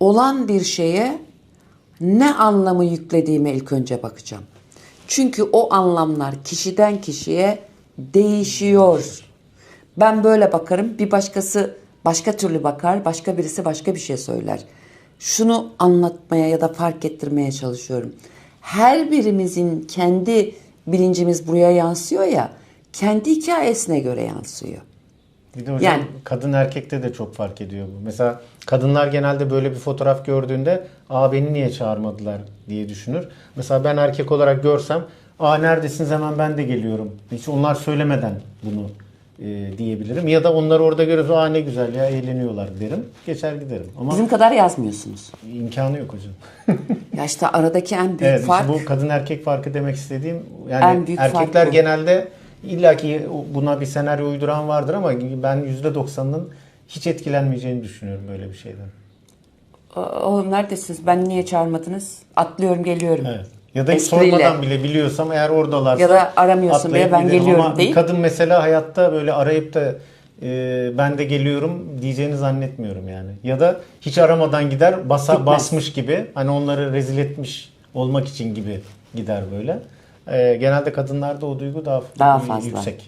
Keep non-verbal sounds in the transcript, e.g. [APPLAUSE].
olan bir şeye ne anlamı yüklediğime ilk önce bakacağım. Çünkü o anlamlar kişiden kişiye değişiyor. Ben böyle bakarım, bir başkası başka türlü bakar, başka birisi başka bir şey söyler. Şunu anlatmaya ya da fark ettirmeye çalışıyorum. Her birimizin kendi bilincimiz buraya yansıyor ya, kendi hikayesine göre yansıyor. Bir de hocam Yani- kadın erkekte de çok fark ediyor bu. Mesela kadınlar genelde böyle bir fotoğraf gördüğünde aa beni niye çağırmadılar diye düşünür. Mesela ben erkek olarak görsem aa neredesiniz hemen ben de geliyorum. Hiç onlar söylemeden bunu e, diyebilirim. Ya da onları orada görürüz aa ne güzel ya eğleniyorlar derim. Geçer giderim. Ama Bizim kadar yazmıyorsunuz. imkanı yok hocam. [LAUGHS] Ya işte aradaki en büyük Evet, fark bu kadın erkek farkı demek istediğim yani En büyük fark erkekler bu. genelde illaki buna bir senaryo uyduran vardır ama ben %90'ının hiç etkilenmeyeceğini düşünüyorum böyle bir şeyden. oğlum neredesiniz ben niye çağırmadınız? Atlıyorum geliyorum. Evet. Ya da hiç Espriyle. sormadan bile biliyorsam eğer oradalarsa Ya da aramıyorsun bile, ben giderim. geliyorum Ama deyip- kadın mesela hayatta böyle arayıp da e, ben de geliyorum diyeceğini zannetmiyorum yani. Ya da hiç aramadan gider basa, Gitmez. basmış gibi hani onları rezil etmiş olmak için gibi gider böyle. E, genelde kadınlarda o duygu daha, Daha fazla. yüksek.